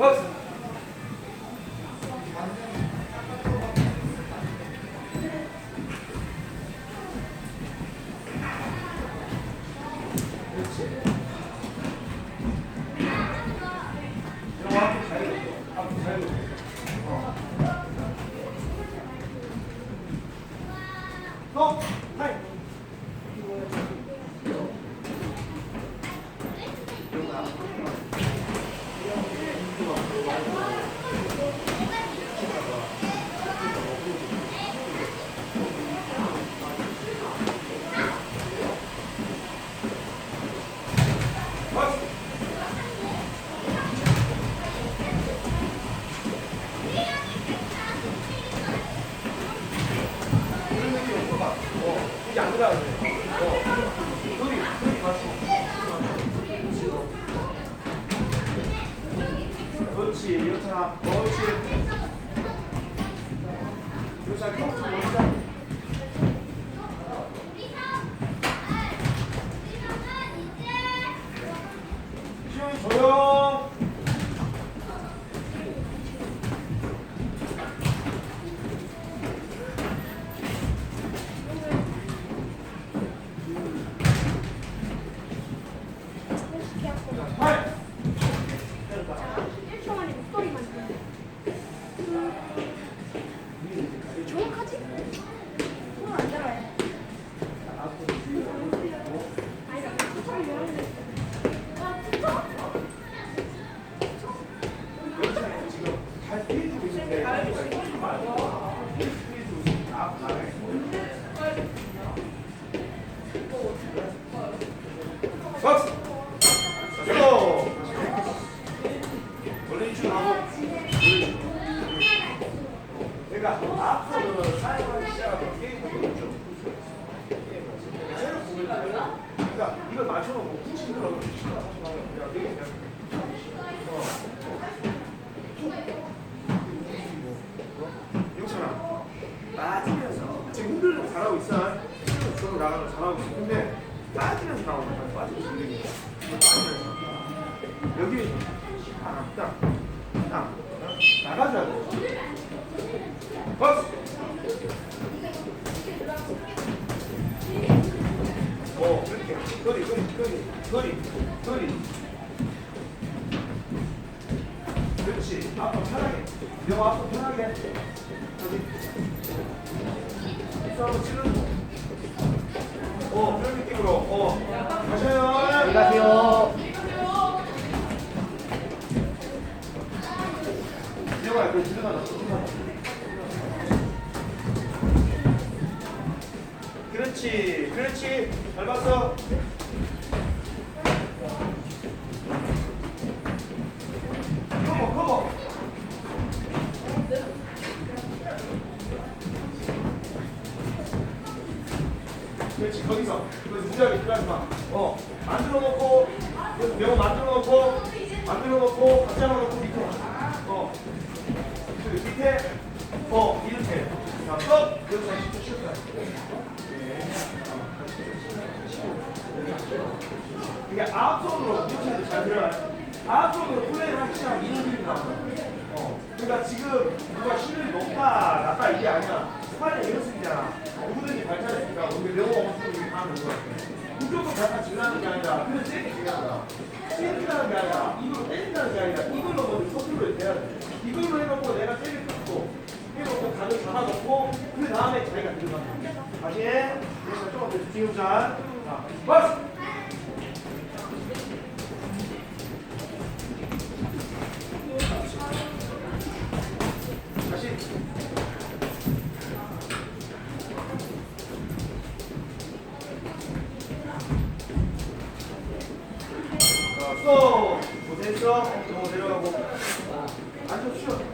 박스. 그렇지, 이렇잖아. 그렇지. 그렇지, 컴퓨터 멋있다. 시원히 조용. 파이. 1초 만에 목소리만 들려. 정확하지? 손을 안 잡아야 돼. 아니, 나 초점이 모르는데. 아, 박스 스톱 원래 이쪽 하고 내가 앞으로 사이먼 시작하고 게임을 좀 그러니까 이걸 맞춰놓고 붙인 거라고 그냥 게임 그냥 영찬아 빠지면서 지금 흔들고 잘하고 있어 지금 저로 나가면 잘하고 근데 빠지면서 빠지면서 흔들리는 거야 빠지면서 여기 딱딱 돼 박스! 어 그렇게. 거리 거리 거리 거리 거리. 그렇지. 앞으로 편하게. 명 앞으로 편하게. 여기. 한번 찌르는 거어 그런 느낌으로 어 가셔요 안녕하세요. 그렇지 그렇지. 잘 봤어. 커버 커버 거기서 거기서 무지하게 들어가지 마 어 만들어 놓고 여기서 명 만들어 놓고 만들어 놓고 하나 놓고 밑에 어. 그 밑에 어 이렇게. 자 컷! 여기서 10초 쉬었다. 이게 앞손으로 이렇게 잘 들어가요. 앞손으로 플레이를 하기 시작하면 이런 그림이 나온다 어. 그러니까 지금 누가 실력이 높다 낮다 이게 아니라 스파링 연습이잖아 누구든지 발전했으니까 우리 명호 엄청 이렇게 하는 거야 무조건 갖다 질라는 게 아니라 그냥 중요하다 세게라는 게 아니라 이걸로 때린다는 게 아니라 이걸로 먼저 컨트롤이 돼야 돼. 이걸로 해놓고 내가 세게 끊고 해놓고 각을 잡아놓고 그 다음에 자기가 들어가는 거야. 다시 해. 그래서 조금 더 집중해보자 자 박스 자, 스톱! 고생했어. 어, 내려가고. 앉아 쉬어.